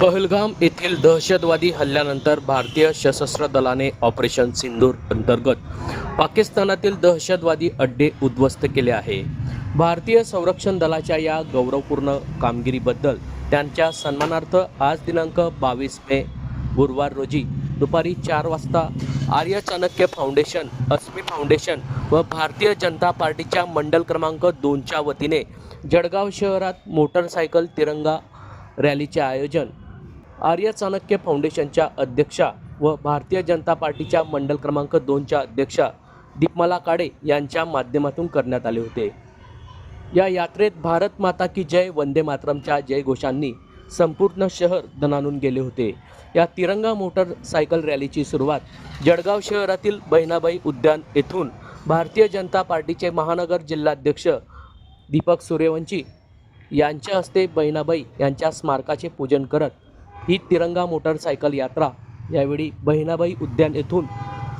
पहलगाम येथील दहशतवादी हल्ल्यानंतर भारतीय सशस्त्र दलाने ऑपरेशन सिंदूर अंतर्गत पाकिस्तानातील दहशतवादी अड्डे उद्ध्वस्त केले आहे. भारतीय संरक्षण दलाच्या या गौरवपूर्ण कामगिरीबद्दल त्यांच्या सन्मानार्थ आज दिनांक बावीस मे गुरुवार रोजी दुपारी चार वाजता आर्य चाणक्य फाउंडेशन अस्मी फाउंडेशन व भारतीय जनता पार्टीच्या मंडल क्रमांक दोनच्या वतीने जळगाव शहरात मोटरसायकल तिरंगा रॅलीचे आयोजन आर्य चाणक्य फाउंडेशनच्या अध्यक्षा व भारतीय जनता पार्टीच्या मंडल क्रमांक दोनच्या अध्यक्षा दीपमाला काडे यांच्या माध्यमातून करण्यात आले होते. या यात्रेत भारत माता की जय वंदे मातरमच्या जयघोषांनी संपूर्ण शहर दणानून गेले होते. या तिरंगा मोटरसायकल रॅलीची सुरुवात जळगाव शहरातील बहिणाबाई उद्यान येथून भारतीय जनता पार्टीचे महानगर जिल्हाध्यक्ष दीपक सूर्यवंशी यांच्या हस्ते बहिणाबाई यांच्या स्मारकाचे पूजन करत ही तिरंगा मोटरसायकल यात्रा यावेळी बहिणाबाई उद्यान येथून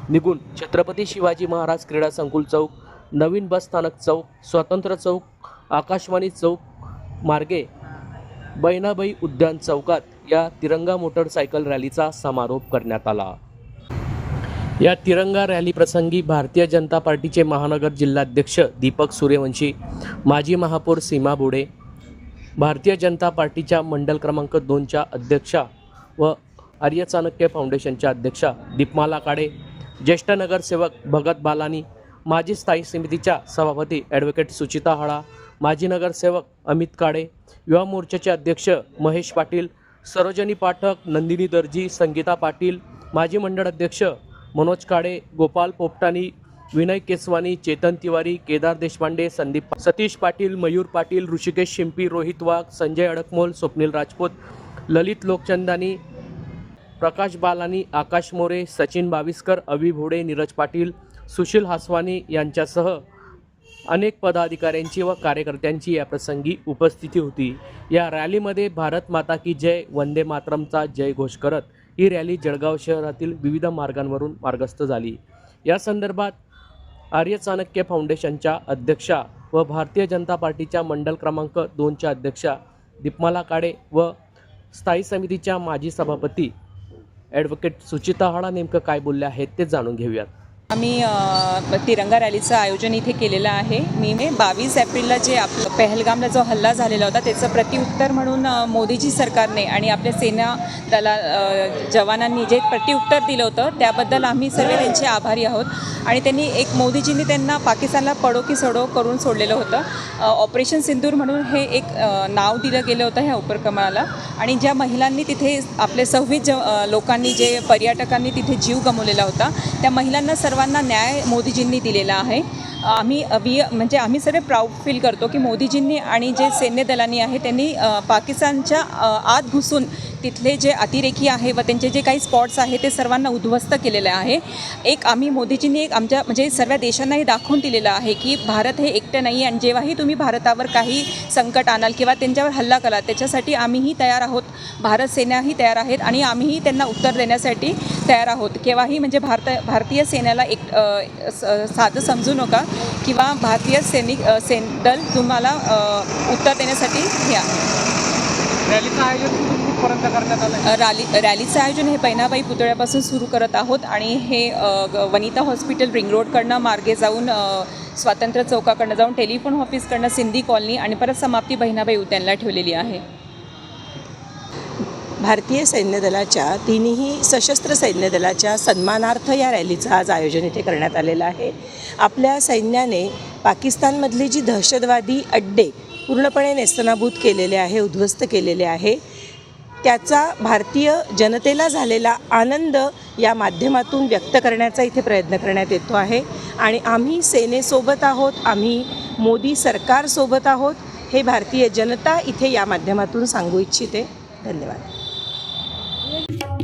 निघून छत्रपती शिवाजी महाराज क्रीडा संकुल चौक नवीन बस स्थानक चौक स्वातंत्र्य चौक आकाशवाणी चौक मार्गे बहिणाबाई उद्यान चौकात या तिरंगा मोटरसायकल रॅलीचा समारोप करण्यात आला. या तिरंगा रॅली प्रसंगी भारतीय जनता पार्टीचे महानगर जिल्हाध्यक्ष दीपक सूर्यवंशी माजी महापौर सीमा बुडे भारतीय जनता पार्टीच्या मंडल क्रमांक दोनच्या अध्यक्षा व आर्य चाणक्य फाउंडेशनच्या अध्यक्षा दीपमाला काडे ज्येष्ठ नगरसेवक भगत बालानी माजी स्थायी समितीच्या सभापती ॲडव्होकेट सुचिता हळा माजी नगरसेवक अमित काळे युवा मोर्चाचे अध्यक्ष महेश पाटील सरोजनी पाठक नंदिनी दर्जी संगीता पाटील माजी मंडळ अध्यक्ष मनोज काडे गोपाल पोपटानी विनय केसवानी चेतन तिवारी केदार देशपांडे संदीप सतीश पाटील मयूर पाटील ऋषिकेश शिंपी रोहित वाघ संजय अडकमोल स्वप्नील राजपूत ललित लोकचंदानी प्रकाश बालानी आकाश मोरे सचिन बाविस्कर अवि भोडे नीरज पाटील सुशील हासवानी यांच्यासह अनेक पदाधिकाऱ्यांची व कार्यकर्त्यांची या प्रसंगी उपस्थिती होती. या रॅलीमध्ये भारत माता की जय वंदे मातरमचा जयघोष करत ही रॅली जळगाव शहरातील विविध मार्गांवरून मार्गस्थ झाली. या संदर्भात आर्य चाणक्य फाउंडेशनच्या अध्यक्षा व भारतीय जनता पार्टीच्या मंडल क्रमांक दोनच्या अध्यक्षा दीपमाला काडे व स्थायी समितीच्या माजी सभापती ॲडव्होकेट सुचिता हाडा नेमकं काय बोलले आहेत ते जाणून घेऊयात. आम्ही तिरंगा रॅलीचं आयोजन इथे केलेलं आहे. मी मे बावीस एप्रिलला जे आपलं पहलगामला जो हल्ला झालेला होता त्याचं प्रत्युत्तर म्हणून मोदीजी सरकारने आणि आपल्या सेना दला जवानांनी जे प्रत्युत्तर दिलं होतं त्याबद्दल आम्ही सर्व त्यांचे आभारी आहोत. आणि त्यांनी एक मोदीजींनी त्यांना पाकिस्तानला पडो की सडो करून सोडलेलं होतं. ऑपरेशन सिंदूर म्हणून हे एक नाव दिलं गेलं होतं ह्या उपक्रमाला. आणि ज्या महिलांनी तिथे आपले सव्वीस ज लोकांनी जे पर्यटकांनी तिथे जीव गमवलेला होता त्या महिलांना सर्वांना न्याय मोदीजींनी दिलेला आहे. आम्ही अभि म्हणजे आम्ही सगळे प्राऊड फील करतो की मोदीजींनी आणि जे सैन्य दलांनी आहे त्यांनी पाकिस्तानच्या आत घुसून तिथले जे अतिरेकी आहे व त्यांचे जे काही स्पॉट्स आहे ते सर्वांना उद्ध्वस्त केलेलं आहे. एक आम्ही मोदीजींनी एक आमच्या म्हणजे सर्व देशांनाही दाखवून दिलेलं आहे की भारत हे एकटं नाही आणि जेव्हाही तुम्ही भारतावर काही संकट आणाल किंवा त्यांच्यावर हल्ला कराल त्याच्यासाठी आम्हीही तयार आहोत. भारत सेनाही तयार आहेत आणि आम्हीही त्यांना उत्तर देण्यासाठी तयार आहोत. केव्हाही म्हणजे भारत भारतीय सेनेला एक स- साधं समजू नका. किंवा भारतीय सैनिक सेन दल तुम्हाला उत्तर देण्यासाठी हे आहे. रॅलीचं आयोजन कुठपर्यंत करण्यात आलं अ, रॅली रॅलीचं आयोजन हे पैनाबाई पुतळ्यापासून सुरू करत आहोत आणि हे वनिता हॉस्पिटल रिंग रोडकडनं मार्गे जाऊन स्वातंत्र्य चौकाकडनं जाऊन टेलिफोन ऑफिसकडनं सिंधी कॉलनी आणि परत समाप्ती बहिणाबाई उद्यानला ठेवलेली आहे. भारतीय सैन्य दलाच्या तिन्ही सशस्त्र सैन्य दलाच्या सन्मानार्थ या रॅलीचं आज आयोजन इथे करण्यात आलेलं आहे. आपल्या सैन्याने पाकिस्तानमधली जी दहशतवादी अड्डे पूर्णपणे नेस्तनाभूत केलेले आहे उद्ध्वस्त केलेले आहे त्याचा भारतीय जनतेला झालेला आनंद या माध्यमातून व्यक्त करण्याचा इथे प्रयत्न करण्यात येतो आहे. आणि आम्ही सेनेसोबत आहोत आम्ही मोदी सरकारसोबत आहोत हे भारतीय जनता इथे या माध्यमातून सांगू इच्छिते. धन्यवाद. Thank you.